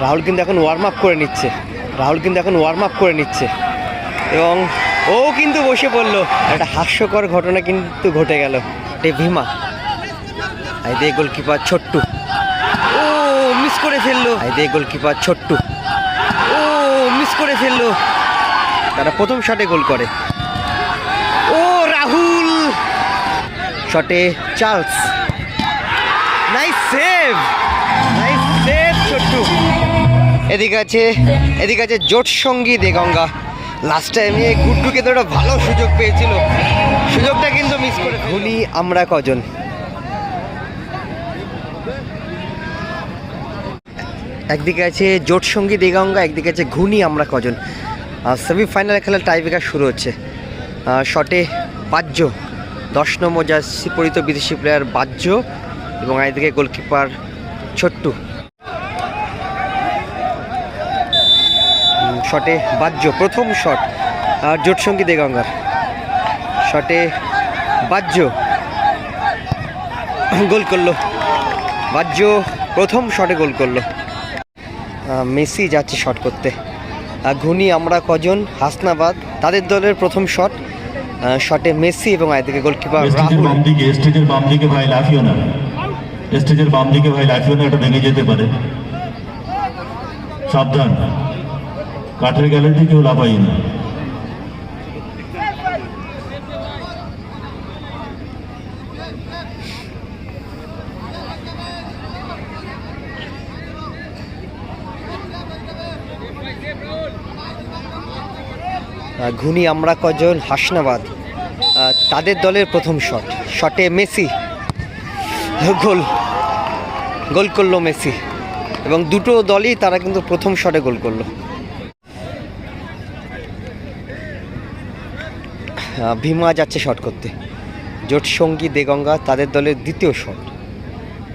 রাহুল কিন্তু এখন warm up করে নিচ্ছে। রাহুল কিন্তু এখন ওয়ার্ম আপ করে নিচ্ছে। এবং ও কিন্তু বসে পড়ল। একটা হাস্যকর ঘটনা কিন্তু ঘটে গেল। টে ভীমা। আই দে গোলকিপার ছোট্টু। ও মিস করে ফেলল। আই দে গোলকিপার ছোট্টু। ও মিস করে ফেলল। তারা প্রথম শটে গোল করে। ও রাহুল। শটে চার্লস। নাইস সেভ নাইস এদিকে আছে এদিকে আছে জোট সঙ্গী দেগঙ্গা লাস্ট টাইমে গুড্ডুকে তো একটা ভালো সুযোগ পেয়েছিল। সুযোগটা কিন্তু মিস করে ভুলি আমরা কজন? একদিকে আছে জোট সঙ্গী দেগঙ্গা একদিকে আছে ঘুনি আমরা কজন? সেমিফাইনালে খেলার টাইব্রেকার শুরু হচ্ছে। শটে বাহ্য। দশ নম্বর জার্সি পরিত বিদেশি প্লেয়ার বাহ্য এবং একদিকে গোলকিপার ছোট্টু। শটে বাহ্য প্রথম শট আর জোট সঙ্গী দেগঙ্গার। শটে বাহ্য গোল করল। বাহ্য প্রথম শটে গোল করল। মেসি যাচ্ছে শট করতে। আর ঘুনি আমরা কজন? হাসনাবাদ তাদের দলের প্রথম শট। শটে মেসি এবং আয়দিকে গোলকিপার স্টেজের রাহুল। বাম দিকে স্টেজের বাম দিকে ভাই লাফিও না স্টেজের বাম দিকে ভাই লাফিও না এটা ভেঙে যেতে পারে। সাবধান। কাঠের গ্যালারি কেউ লাফাই না। ঘুনি, আমরা কজন? হাসনাবাদ। তাদের দলের প্রথম শট। শটে মেসি। গোল। গোল করল মেসি। এবং দুটো দলই তারা কিন্তু প্রথম শটে গোল করল। ভীমা যাচ্ছে শট করতে। জোট সঙ্গী দেগঙ্গা, তাদের দলের দ্বিতীয় শট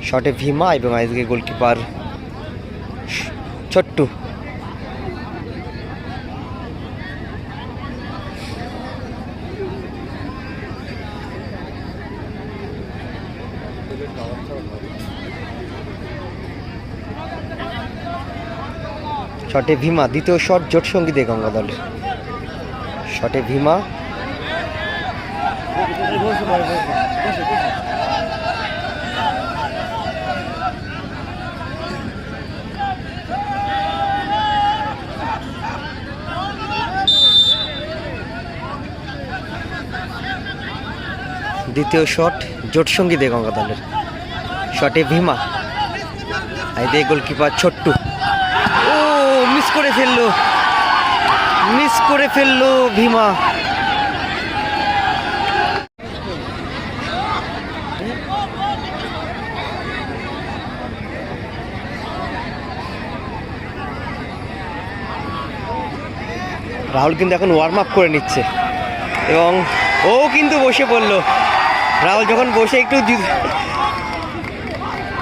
শটে ভীমা এবং আজকে গোলকিপার ছোট্টু। শটে ভীমা, দ্বিতীয় শট জোট সঙ্গী দেগঙ্গা দলের। শটে ভীমা দ্বিতীয় শট, জোট সঙ্গী দেগঙ্গা দলের শটে ভীমা আই দে গোলকিপার ছোট্টু। ও মিস করে ফেলল মিস করে ফেলল ভীমা। রাহুল কিন্তু এখন ওয়ার্ম আপ করে নিচ্ছে। এবং ও কিন্তু বসে পড়ল। রাহুল যখন বসে একটু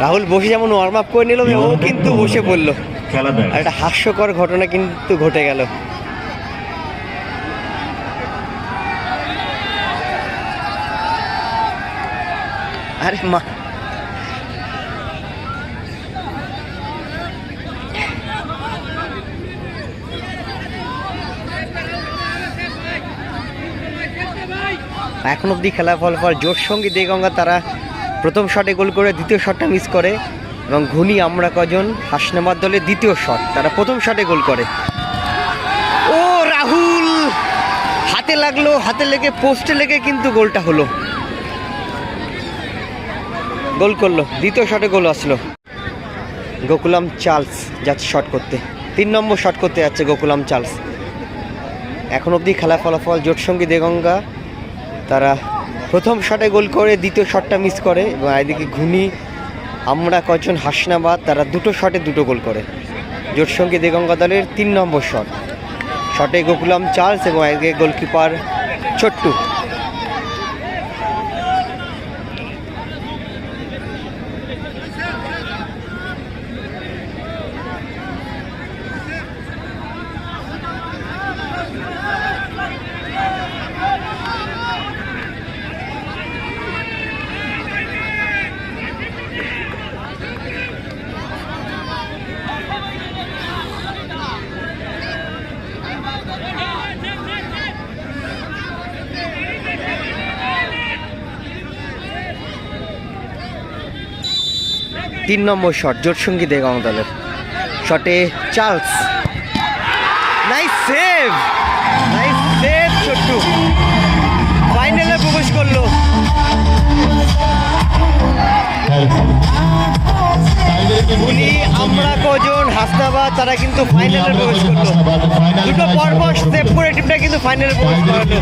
রাহুল বসে যেমন ওয়ার্ম আপ করে নিল ও কিন্তু বসে পড়ল। আর একটা হাস্যকর ঘটনা কিন্তু ঘটে গেল। আরে মা এখন অবধি খেলা ফলাফল জোর সঙ্গে দেগঙ্গা তারা প্রথম শটে গোল করে দ্বিতীয় শটটা মিস করে। এবং ঘুনি আমরা কজন? হাসনাবাদ দলের দ্বিতীয় শট, তারা প্রথম শটে গোল করে। ও, রাহুল! হাতে লাগল, হাতে লেগে পোস্টে লেগে কিন্তু গোলটা হলো। গোল করল, দ্বিতীয় শটে গোল আসলো। গোকুলাম চার্লস যাচ্ছে শট করতে। তিন নম্বর শট করতে যাচ্ছে গোকুলাম চার্লস। এখন অবধি খেলা ফলাফল জোটসঙ্গী দেগঙ্গা তারা প্রথম শটে গোল করে, দ্বিতীয় শটটা মিস করে এবং এদিকে ঘুনি, আমরা কজন হাসনাবাদ, তারা দুটো শটে দুটো গোল করে। জোট সঙ্গে দেগঙ্গা দলের তিন নম্বর শট। শটে গোকুলাম চার্লস এবং এদিকে গোলকিপার ছোট্টু। তিন নম্বর শট জোট জোটসঙ্গী দেগাঁও দলের শটে Charles nice save nice save Chhottu. ফাইনালে প্রবেশ করল। উনি আমরা কজন হাসনাবাদ তারা কিন্তু ফাইনালে প্রবেশ করল। দুটো পরপর সেভ করে টিমটা কিন্তু ফাইনালে প্রবেশ করালো।